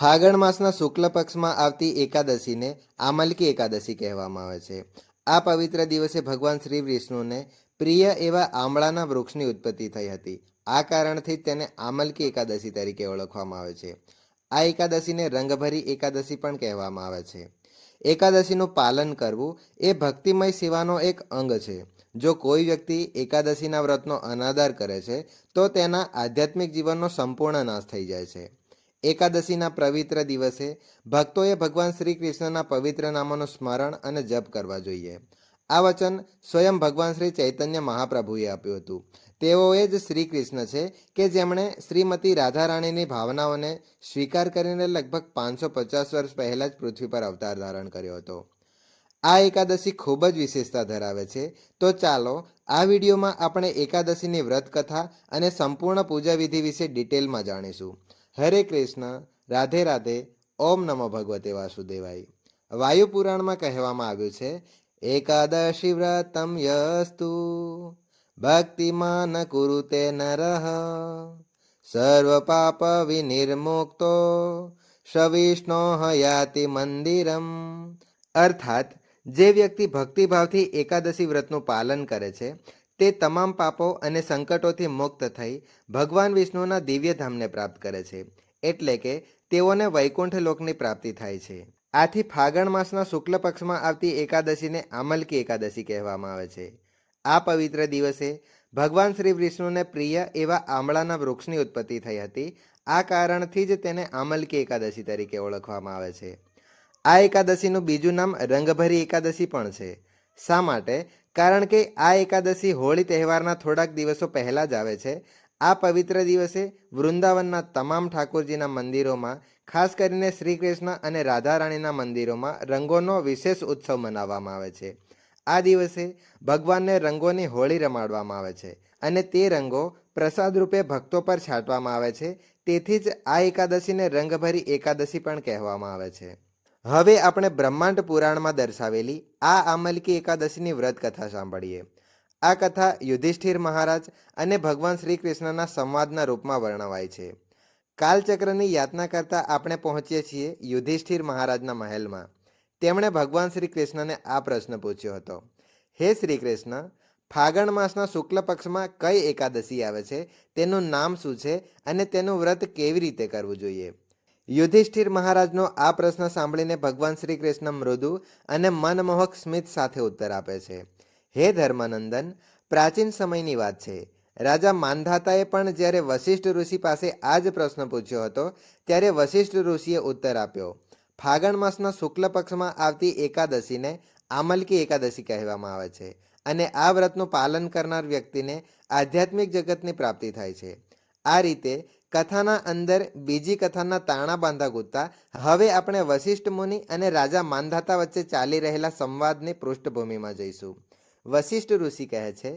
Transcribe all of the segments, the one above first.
ફાગણ માસના શુક્લ પક્ષમાં આવતી એકાદશીને આમલકી એકાદશી કહેવામાં આવે છે. આ પવિત્ર દિવસે ભગવાન શ્રી વિષ્ણુને પ્રિય એવા આમળાના વૃક્ષની ઉત્પત્તિ થઈ હતી. આ કારણથી તેને આમલકી એકાદશી તરીકે ઓળખવામાં આવે છે. આ એકાદશીને રંગભરી એકાદશી પણ કહેવામાં આવે છે. એકાદશીનું પાલન કરવું એ ભક્તિમય સેવાનો એક અંગ છે. જો કોઈ વ્યક્તિ એકાદશીના વ્રતનો અનાદર કરે છે, તો તેના આધ્યાત્મિક જીવનનો સંપૂર્ણ નાશ થઈ જાય છે. એકાદશીના પવિત્ર દિવસે ભક્તોએ ભગવાન શ્રી કૃષ્ણના પવિત્ર નામોનું સ્મરણ અને જપ કરવા જોઈએ. આ વચન સ્વયં ભગવાન શ્રી ચૈતન્ય મહાપ્રભુએ આપ્યું હતું. તેઓએ જ શ્રી કૃષ્ણ છે કે જેમણે શ્રીમતી રાધારાણીની ભાવનાઓને સ્વીકાર કરીને લગભગ પાંચસો પચાસ વર્ષ પહેલાં જ પૃથ્વી પર અવતાર ધારણ કર્યો હતો. આ એકાદશી ખૂબ જ વિશેષતા ધરાવે છે. તો ચાલો, આ વિડીયોમાં આપણે એકાદશીની વ્રત કથા અને સંપૂર્ણ પૂજા વિધિ વિશે ડિટેલમાં જાણીશું. હરે કૃષ્ણ, રાધે રાધે, ઓમ નમો ભગવતે વાસુદેવાય. વાયુ પુરાણમાં કહેવામાં આવ્યું છે, એકાદશી વ્રતમ યસ્તુ, ભક્તિમાન કુરુતે નરઃ, સર્વ પાપ વિનિર્મુક્તો, સવિષ્ણો હયાતિ મંદિરમ. અર્થાત, જે વ્યક્તિ ભક્તિભાવથી એકાદશી વ્રતનું પાલન કરે છે તે તમામ પાપો અને સંકટોથી મુક્ત થઈ ભગવાન વિષ્ણુના દિવ્ય ધામને પ્રાપ્ત કરે છે. એટલે કે તેઓને વૈકુંઠ લોકની પ્રાપ્તિ થાય છે. આથી ફાગણ માસના શુક્લ પક્ષમાં આવતી એકાદશીને આમલકી એકાદશી કહેવામાં આવે છે. આ પવિત્ર દિવસે ભગવાન શ્રી વિષ્ણુને પ્રિય એવા આમળાના વૃક્ષની ઉત્પત્તિ થઈ હતી. આ કારણથી જ તેને આમલકી એકાદશી તરીકે ઓળખવામાં આવે છે. આ એકાદશીનું બીજું નામ રંગભરી એકાદશી પણ છે. શા માટે? કારણ કે આ એકાદશી હોળી તહેવારના થોડાક દિવસો પહેલાં જ આવે છે. આ પવિત્ર દિવસે વૃંદાવનના તમામ ઠાકોરજીના મંદિરોમાં, ખાસ કરીને શ્રી કૃષ્ણ અને રાધા રાણીના મંદિરોમાં રંગોનો વિશેષ ઉત્સવ મનાવવામાં આવે છે. આ દિવસે ભગવાનને રંગોની હોળી રમાડવામાં આવે છે અને તે રંગો પ્રસાદ રૂપે ભક્તો પર છાંટવામાં આવે છે. તેથી જ આ એકાદશીને રંગભરી એકાદશી પણ કહેવામાં આવે છે. હવે આપણે બ્રહ્માંડ પુરાણમાં દર્શાવેલી આ આમલકી એકાદશીની વ્રત કથા સાંભળીએ. આ કથા યુધિષ્ઠિર મહારાજ અને ભગવાન શ્રી કૃષ્ણના સંવાદના રૂપમાં વર્ણવાય છે. કાલચક્રની યાતના કરતા આપણે પહોંચીએ છીએ યુધિષ્ઠિર મહારાજના મહેલમાં. તેમણે ભગવાન શ્રી કૃષ્ણને આ પ્રશ્ન પૂછ્યો હતો. હે શ્રી કૃષ્ણ ફાગણ માસના શુક્લ પક્ષમાં કઈ એકાદશી આવે છે? તેનું નામ શું છે? અને તેનું વ્રત કેવી રીતે કરવું જોઈએ? યુધિષ્ઠિર મહારાજનો આ પ્રશ્ન સાંભળીને ભગવાન શ્રી કૃષ્ણ મૃદુ અને મનમોહક સ્મિત સાથે ઉત્તર આપે છે. હે ધર્માનંદન, પ્રાચીન સમયની વાત છે. રાજા માનધાતાએ પણ જ્યારે વશિષ્ઠ ઋષિ પાસે આ જ પ્રશ્ન પૂછ્યો હતો, ત્યારે વશિષ્ઠ ઋષિએ ઉત્તર આપ્યો. ફાગણ માસના શુક્લ પક્ષમાં આવતી એકાદશીને આમલકી એકાદશી કહેવામાં આવે છે અને આ વ્રતનું પાલન કરનાર વ્યક્તિને આધ્યાત્મિક જગતની પ્રાપ્તિ થાય છે. આ રીતે કથાના અંદર બીજી કથાના તાણા બાંધા ગુત્તા હવે આપણે વશિષ્ઠ મુનિ અને રાજા માનધાતા વચ્ચે ચાલી રહેલા સંવાદની પૃષ્ઠભૂમિમાં જઈશું. વશિષ્ઠ ઋષિ કહે છે,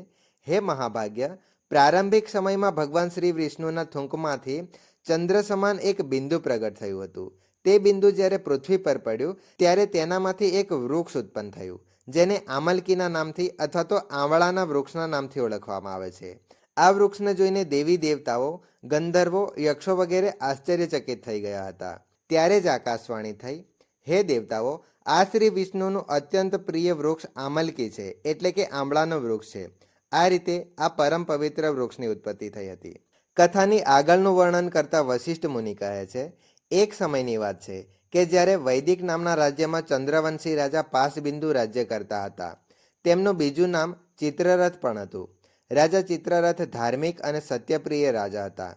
હે મહાભાગ્ય, પ્રારંભિક સમયમાં ભગવાન શ્રી વિષ્ણુના થૂંકમાંથી ચંદ્ર સમાન એક બિંદુ પ્રગટ થયું હતું. તે બિંદુ જ્યારે પૃથ્વી પર પડ્યું, ત્યારે તેનામાંથી એક વૃક્ષ ઉત્પન્ન થયું, જેને આમલકીના નામથી અથવા તો આંવળાના વૃક્ષના નામથી ઓળખવામાં આવે છે. આ વૃક્ષને જોઈને દેવી દેવતાઓ, ગંધર્વો, યક્ષો વગેરે આશ્ચર્યચકિત થઈ ગયા હતા. ત્યારે જ આકાશવાણી થઈ, હે દેવતાઓ, આ શ્રી વિષ્ણુનું અત્યંત પ્રિય વૃક્ષ આમલકી છે, એટલે કે આંબળાનું વૃક્ષ છે. આ રીતે આ પરમ પવિત્ર વૃક્ષની ઉત્પત્તિ થઈ હતી. કથાની આગળનું વર્ણન કરતા વશિષ્ઠ મુનિ કહે છે, એક સમયની વાત છે કે જ્યારે વૈદિક નામના રાજ્યમાં ચંદ્રવંશી રાજા પાસબિંદુ રાજ્ય કરતા હતા. તેમનું બીજું નામ ચિત્રરથ પણ હતું. રાજા ચિત્રરથ ધાર્મિક અને સત્યપ્રિય રાજા હતા.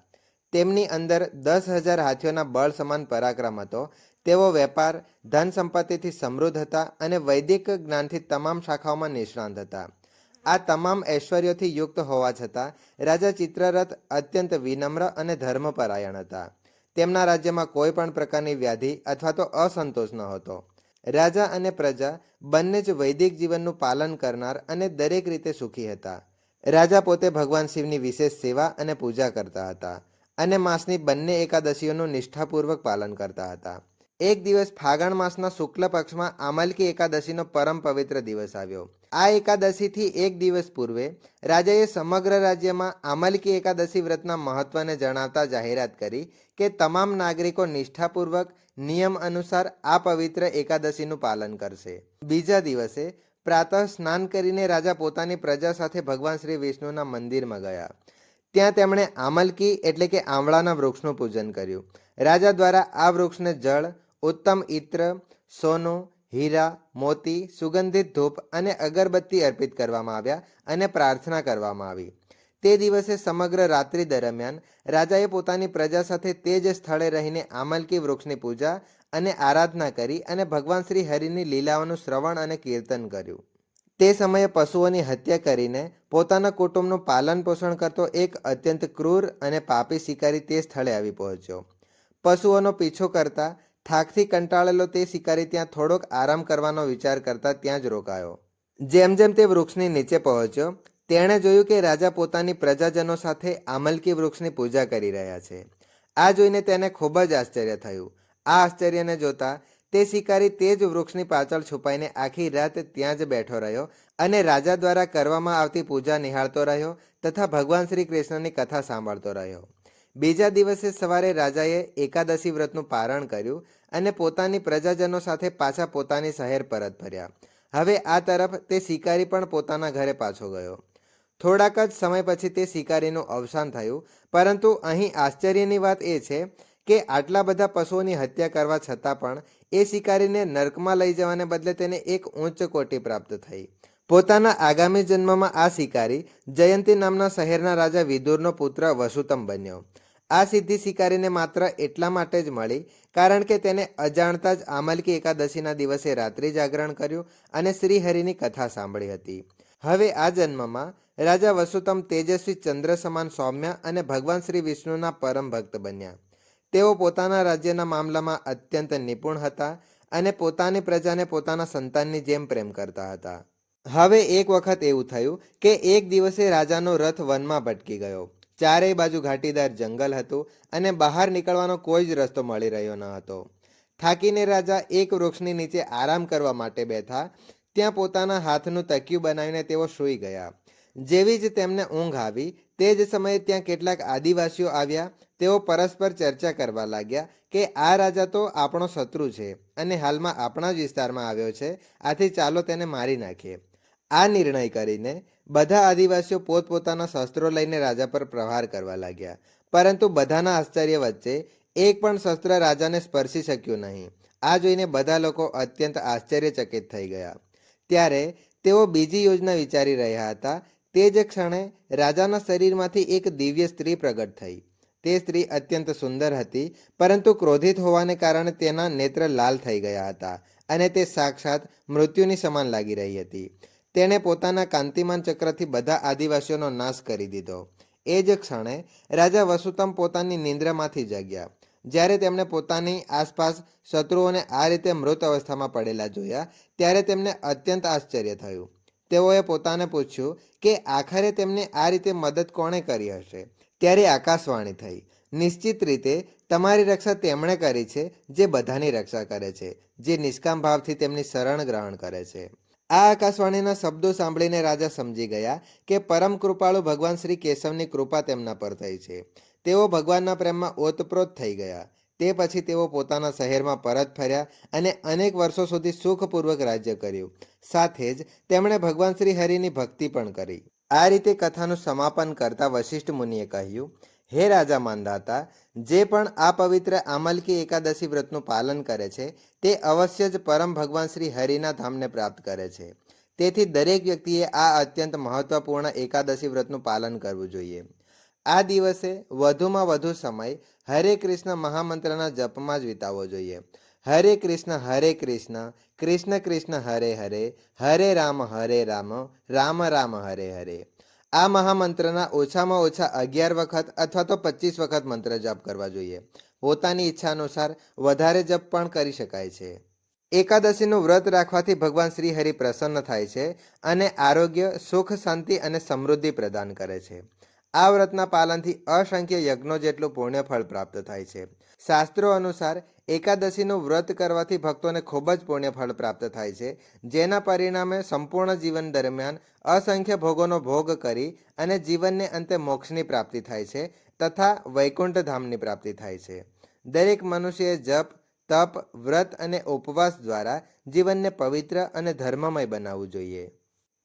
તેમની અંદર દસ હજાર હાથીઓના બળ સમાન પરાક્રમ હતો. તેઓ વેપાર, ધન સંપત્તિથી સમૃદ્ધ હતા અને વૈદિક જ્ઞાનથી તમામ શાખાઓમાં નિષ્ણાંત હતા. આ તમામ ઐશ્વર્યોથી યુક્ત હોવા છતાં, રાજા ચિત્રરથ અત્યંત વિનમ્ર અને ધર્મપરાયણ હતા. તેમના રાજ્યમાં કોઈ પણ પ્રકારની વ્યાધિ અથવા તો અસંતોષ ન હતો. રાજા અને પ્રજા બંને જ વૈદિક જીવનનું પાલન કરનાર અને દરેક રીતે સુખી હતા. રાજા પોતે ભગવાન શિવની વિશેષ સેવા અને પૂજા કરતા હતા અને માસની બંને એકાદશીઓનું નિષ્ઠાપૂર્વક પાલન કરતા હતા. એક દિવસ ફાગણ માસના શુક્લ પક્ષમાં આમલકી એકાદશીનો પરમ પવિત્ર દિવસ આવ્યો. આ એકાદશીથી એક દિવસ પૂર્વે રાજાએ સમગ્ર રાજ્યમાં આમલકી એકાદશી વ્રતના મહત્વને જણાવતા જાહેરાત કરી કે તમામ નાગરિકો નિષ્ઠાપૂર્વક નિયમ અનુસાર આ પવિત્ર એકાદશીનું પાલન કરશે. બીજા દિવસે પ્રાતઃ સ્નાન કરીને રાજા પોતાની પ્રજા સાથે ભગવાન શ્રી વિષ્ણુના મંદિરમાં ગયા. ત્યાં તેમણે આમલકી એટલે કે આંવળાના વૃક્ષનું પૂજન કર્યું. રાજા દ્વારા આ વૃક્ષને જળ, ઉત્તમ ઇત્ર સોનું, હીરા, મોતી, સુગંધિત ધૂપ અને અગરબત્તી અર્પિત કરવામાં આવ્યા અને પ્રાર્થના કરવામાં આવી. તે દિવસે સમગ્ર રાત્રિ દરમિયાન રાજાએ પોતાની પ્રજા સાથે તે જ સ્થળે રહીને આમલકી વૃક્ષની પૂજા અને આરાધના કરી અને ભગવાન શ્રી હરિની લીલાઓનું શ્રવણ અને કીર્તન કર્યું. તે સમયે પશુઓની હત્યા કરીને પોતાના કુટુંબનું પાલન પોષણ કરતો એક અત્યંત ક્રૂર અને પાપી શિકારી તે સ્થળે આવી પહોંચ્યો. પશુઓનો પીછો કરતા થાકથી કંટાળેલો તે શિકારી ત્યાં થોડોક આરામ કરવાનો વિચાર કરતા ત્યાં જ રોકાયો. જેમ જેમ તે વૃક્ષની નીચે પહોંચ્યો તેણે જોયું કે રાજા પોતાની પ્રજાજનો સાથે આમલકી વૃક્ષની પૂજા કરી રહ્યા છે. આ જોઈને તેને ખૂબ જ આશ્ચર્ય થયું. આ આશ્ચર્યને જોતા તે શિકારી તે જ વૃક્ષની પાછળ છુપાઈને આખી રાત ત્યાં જ બેઠો રહ્યો અને રાજા દ્વારા કરવામાં આવતી પૂજા નિહાળતો રહ્યો તથા ભગવાન શ્રી કૃષ્ણની કથા સાંભળતો રહ્યો. બીજા દિવસે સવારે રાજાએ એકાદશી વ્રતનું પારણ કર્યું અને પોતાની પ્રજાજનો સાથે પાછા પોતાની શહેર પરત ફર્યા. હવે આ તરફ તે શિકારી પણ પોતાના ઘરે પાછો ગયો. થોડાક જ સમય પછી તે શિકારીનું અવસાન થયું. પરંતુ અહીં આશ્ચર્યની વાત એ છે કે આટલા બધા પશુઓની હત્યા કરવા છતાં પણ એ શિકારીને નર્કમાં લઈ જવાને બદલે તેને એક ઉચ્ચ કોટી પ્રાપ્ત થઈ. પોતાના આગામી જન્મમાં આ શિકારી જયંતી નામના શહેરના રાજા વિદુરનો પુત્ર વસુતમ બન્યો. આ સિદ્ધિ શિકારીને માત્ર એટલા માટે જ મળી કારણ કે તેને અજાણતા જ આમલકી એકાદશીના દિવસે રાત્રિ જાગરણ કર્યું અને શ્રીહરિની કથા સાંભળી હતી. હવે આ જન્મમાં રાજા વસુતમ તેજસ્વી ચંદ્ર સમાન સૌમ્ય અને ભગવાન શ્રી વિષ્ણુના પરમ ભક્ત બન્યા. તેઓ પોતાના રાજ્યના મામલામાં અત્યંત નિપુણ હતા અને પોતાની પ્રજાને પોતાના સંતાનની જેમ પ્રેમ કરતા હતા. હવે એક વખત એવું થયું કે એક દિવસે રાજાનો રથ વનમાં ભટકી ગયો. ચારેય બાજુ ઘાટીદાર જંગલ હતું અને બહાર નીકળવાનો કોઈ જ રસ્તો મળી રહ્યો ન હતો. થાકીને રાજા એક વૃક્ષની નીચે આરામ કરવા માટે બેઠા. ત્યાં પોતાના હાથનું તકિયું બનાવીને તેઓ સૂઈ ગયા. જેવી જ તેમને ઊંઘ આવી, તે જ સમયે ત્યાં કેટલાક આદિવાસીઓ આવ્યા. તેઓ પરસ્પર ચર્ચા કરવા લાગ્યા કે આ રાજા તો આપણો શત્રુ છે અને હાલમાં આપણા જ વિસ્તારમાં આવ્યો છે, આથી ચાલો તેને મારી નાખીએ. આ નિર્ણય કરીને બધા આદિવાસીઓ પોતપોતાના શસ્ત્રો લઈને રાજા પર પ્રહાર કરવા લાગ્યા. પરંતુ બધાના આશ્ચર્ય વચ્ચે એક પણ શસ્ત્ર રાજાને સ્પર્શી શક્યું નહીં. આ જોઈને બધા લોકો અત્યંત આશ્ચર્યચકિત થઈ ગયા. ત્યારે તેઓ બીજી યોજના વિચારી રહ્યા હતા તે જ ક્ષણે રાજાના શરીરમાંથી એક દિવ્ય સ્ત્રી પ્રગટ થઈ. તે સ્ત્રી અત્યંત સુંદર હતી, પરંતુ ક્રોધિત હોવાને કારણે તેના નેત્ર લાલ થઈ ગયા હતા અને તે સાક્ષાત મૃત્યુની સમાન લાગી રહી હતી. તેણે પોતાના કાંતિમાન ચક્રથી બધા આદિવાસીઓનો નાશ કરી દીધો. એ જ ક્ષણે રાજા વસુતમ પોતાની નિંદ્રામાંથી જાગ્યા. જ્યારે તેમણે પોતાની આસપાસ શત્રુઓને આ રીતે મૃત અવસ્થામાં પડેલા જોયા, ત્યારે તેમને અત્યંત આશ્ચર્ય થયું. તેઓએ પોતાને પૂછ્યું કે આખરે તેમને આ રીતે મદદ કોણે કરી હશે? ત્યારે આકાશવાણી થઈ. નિશ્ચિત રીતે તમારી રક્ષા તેમણે કરી છે, જે બધાની રક્ષા કરે છે, જે નિષ્કામ ભાવથી તેમની શરણ ગ્રહણ કરે છે. આ આકાશવાણીના શબ્દો સાંભળીને રાજા સમજી ગયા કે પરમ કૃપાળુ ભગવાન શ્રી કેશવની કૃપા તેમના પર થઈ છે. તેઓ ભગવાનના પ્રેમમાં ઓતપ્રોત થઈ ગયા. તે પછી તેઓ પોતાના શહેરમાં પરત ફર્યા અને અનેક વર્ષો સુધી સુખપૂર્વક રાજ્ય કર્યું. સાથે જ તેમણે ભગવાન શ્રી હરિની ભક્તિ પણ કરી. આ રીતે કથાનું સમાપન કરતા વશિષ્ઠ મુનિએ કહ્યું, હે રાજા માંધાતા જે પણ આ પવિત્ર આમલકી એકાદશી વ્રતનું પાલન કરે છે, તે અવશ્ય જ પરમ ભગવાન શ્રી હરિના ધામને પ્રાપ્ત કરે છે. તેથી દરેક વ્યક્તિએ આ અત્યંત મહત્વપૂર્ણ એકાદશી વ્રતનું પાલન કરવું જોઈએ. આ દિવસે વધુમાં વધુ સમય હરે કૃષ્ણ મહામંત્રના જપમાં જ વિતાવવો જોઈએ. હરે કૃષ્ણ હરે કૃષ્ણ કૃષ્ણ કૃષ્ણ, હરે હરે હરે રામ હરે રામ રામ રામ, હરે હરે. આ મહામંત્રના ઓછામાં ઓછા અગિયાર વખત અથવા તો પચીસ વખત મંત્ર જપ કરવા જોઈએ. પોતાની ઈચ્છા અનુસાર વધારે જપ પણ કરી શકાય છે. એકાદશીનું વ્રત રાખવાથી ભગવાન શ્રી હરિ પ્રસન્ન થાય છે અને આરોગ્ય, સુખ, શાંતિ અને સમૃદ્ધિ પ્રદાન કરે છે. આ વ્રતના પાલનથી અસંખ્ય યજ્ઞો જેટલું પુણ્ય ફળ પ્રાપ્ત થાય છે. શાસ્ત્રો અનુસાર એકાદશીનું વ્રત કરવાથી ભક્તોને ખૂબ જ પુણ્ય ફળ પ્રાપ્ત થાય છે, જેના પરિણામે સંપૂર્ણ જીવન દરમિયાન અસંખ્ય ભોગોનો ભોગ કરી અને જીવનને અંતે મોક્ષની પ્રાપ્તિ થાય છે તથા વૈકુંઠ ધામની પ્રાપ્તિ થાય છે. દરેક મનુષ્યએ જપ, તપ, વ્રત અને ઉપવાસ દ્વારા જીવનને પવિત્ર અને ધર્મમય બનાવવું જોઈએ.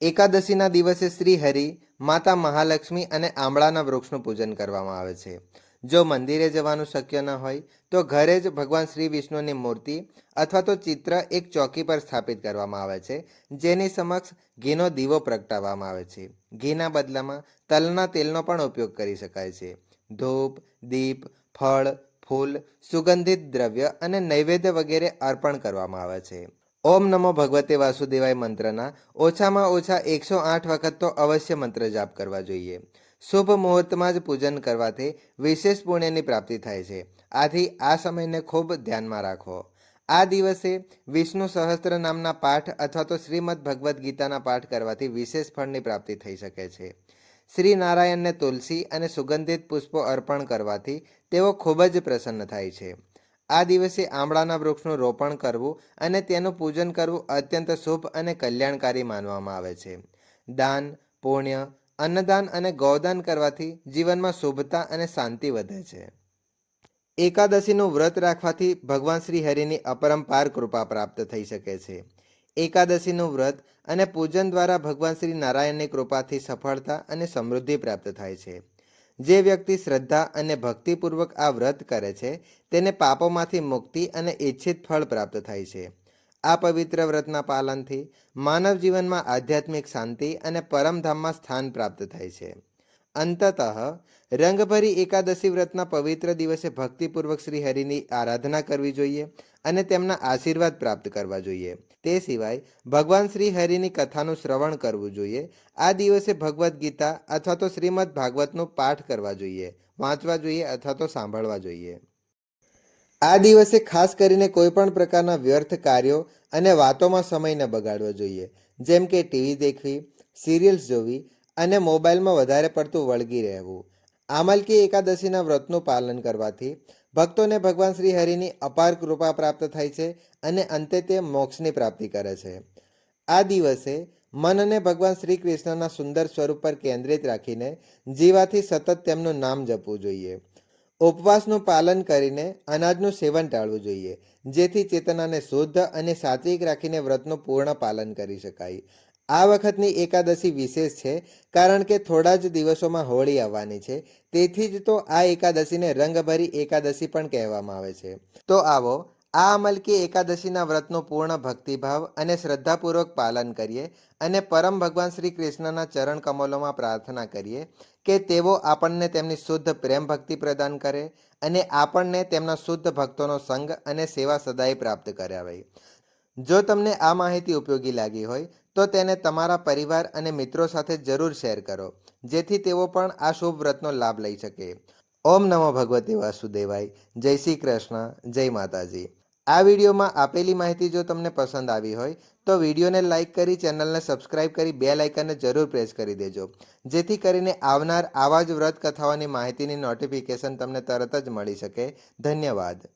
એકાદશીના દિવસે શ્રી હરિ, માતા મહાલક્ષ્મી અને આંબળાના વૃક્ષનું પૂજન કરવામાં આવે છે. જો મંદિરે જવાનું શક્ય ન હોય, તો ઘરે જ ભગવાન શ્રી વિષ્ણુની મૂર્તિ અથવા તો ચિત્ર એક ચોકી પર સ્થાપિત કરવામાં આવે છે, જેની સમક્ષ ઘીનો દીવો પ્રગટાવવામાં આવે છે. ઘીના બદલામાં તલના તેલનો પણ ઉપયોગ કરી શકાય છે. ધૂપ, દીપ, ફળ, ફૂલ, સુગંધિત દ્રવ્ય અને નૈવેદ્ય વગેરે અર્પણ કરવામાં આવે છે. ઓમ નમો ભગવતે વાસુદેવાય મંત્રના. ઓછામાં ઓછા એકસો આઠ વખત તો અવશ્ય મંત્ર જાપ કરવા જોઈએ. શુભ મુહૂર્તમાં જ પૂજન કરવાથી વિશેષ પુણ્યની પ્રાપ્તિ થાય છે. આથી આ સમયને ખૂબ ધ્યાનમાં રાખો. આ દિવસે વિષ્ણુ સહસ્ત્ર નામના પાઠ અથવા તો શ્રીમદ ભગવદ્ ગીતાના પાઠ કરવાથી વિશેષ ફળની પ્રાપ્તિ થઈ શકે છે. શ્રી નારાયણને તુલસી અને સુગંધિત પુષ્પો અર્પણ કરવાથી તેઓ ખૂબ જ પ્રસન્ન થાય છે. આ દિવસે આંબળાના વૃક્ષનું રોપણ કરવું અને તેનું પૂજન કરવું અત્યંત શુભ અને કલ્યાણકારી માનવામાં આવે છે. દાન, પુણ્ય, અન્નદાન અને ગૌદાન કરવાથી જીવનમાં શુભતા અને શાંતિ વધે છે. એકાદશીનું વ્રત રાખવાથી ભગવાન શ્રી હરિની અપરંપાર કૃપા પ્રાપ્ત થઈ શકે છે. એકાદશીનું વ્રત અને પૂજન દ્વારા ભગવાન શ્રી નારાયણની કૃપાથી સફળતા અને સમૃદ્ધિ પ્રાપ્ત થાય છે. જે વ્યક્તિ શ્રદ્ધા અને ભક્તિપૂર્વક આ વ્રત કરે છે, તેને પાપોમાંથી મુક્તિ અને ઈચ્છિત ફળ પ્રાપ્ત થાય છે. આ પવિત્ર વ્રતના પાલનથી માનવ જીવનમાં આધ્યાત્મિક શાંતિ અને પરમધામમાં સ્થાન પ્રાપ્ત થાય છે. અંતતઃ, રંગભરી એકાદશી વ્રતના પવિત્ર દિવસે ભક્તિપૂર્વક શ્રી હરિની આરાધના કરવી જોઈએ અને તેમના આશીર્વાદ પ્રાપ્ત કરવા જોઈએ. તે સિવાય, ભગવાન શ્રી હરિની કથાનું શ્રવણ કરવું જોઈએ. આ દિવસે ભગવદ્ ગીતા અથવા તો શ્રીમદ ભાગવતનો પાઠ કરવા જોઈએ, વાંચવા જોઈએ અથવા તો સાંભળવા જોઈએ. આ દિવસે ખાસ કરીને કોઈપણ પ્રકારના વ્યર્થ કાર્યો અને વાતોમાં સમય ન બગાડવો જોઈએ. જેમ કે ટીવી દેખવી, સિરિયલ્સ જોવી અને મોબાઈલમાં વધારે પડતું વળગી રહેવું. આમલકી એકાદશીના વ્રતનું પાલન કરવાથી ભક્તોને ભગવાન શ્રી હરિની અપાર કૃપા પ્રાપ્ત થાય છે અને અંતે તે મોક્ષની પ્રાપ્તિ કરે છે. આ દિવસે મનને ભગવાન શ્રી કૃષ્ણના સુંદર સ્વરૂપ પર કેન્દ્રિત રાખીને જીવાથી સતત તેમનું નામ જપવું જોઈએ. ઉપવાસનું પાલન કરીને અનાજનું સેવન ટાળવું જોઈએ, જેથી ચેતનાને શુદ્ધ અને સાત્વિક રાખીને વ્રતનું પૂર્ણ પાલન કરી શકાય. આ વખતની એકાદશી વિશેષ છે, કારણ કે થોડા જ દિવસોમાં હોળી આવવાની છે. તેથી જ તો આ એકાદશીને રંગભરી એકાદશી પણ કહેવામાં આવે છે. તો આવો, આ અમલકી એકાદશીના વ્રતનું પૂર્ણ ભક્તિભાવ અને શ્રદ્ધાપૂર્વક પાલન કરીએ અને પરમ ભગવાન શ્રી કૃષ્ણના ચરણ કમલોમાં પ્રાર્થના કરીએ કે તેઓ આપણને તેમની શુદ્ધ પ્રેમ ભક્તિ પ્રદાન કરે અને આપણને તેમના શુદ્ધ ભક્તોનો સંગ અને સેવા સદાય પ્રાપ્ત કરાવે. જો તમને આ માહિતી ઉપયોગી લાગી હોય તો તેને તમારા પરિવાર અને મિત્રો સાથે જરૂર શેર કરો, જેથી તેઓ પણ આ શુભ વ્રતનો લાભ લઈ શકે. ઓમ નમો ભગવતે વાસુદેવાય. જય શ્રી કૃષ્ણ. જય માતાજી. આ વિડીયોમાં આપેલી માહિતી જો તમને પસંદ આવી હોય, તો વિડીયોને લાઇક કરી ચેનલને સબસ્ક્રાઇબ કરી બે લાઇકનને જરૂર પ્રેસ કરી દેજો. જેથી કરીને આવનાર આવા જ વ્રત કથાઓની માહિતીની નોટિફિકેશન તમને તરત જ મળી શકે. ધન્યવાદ.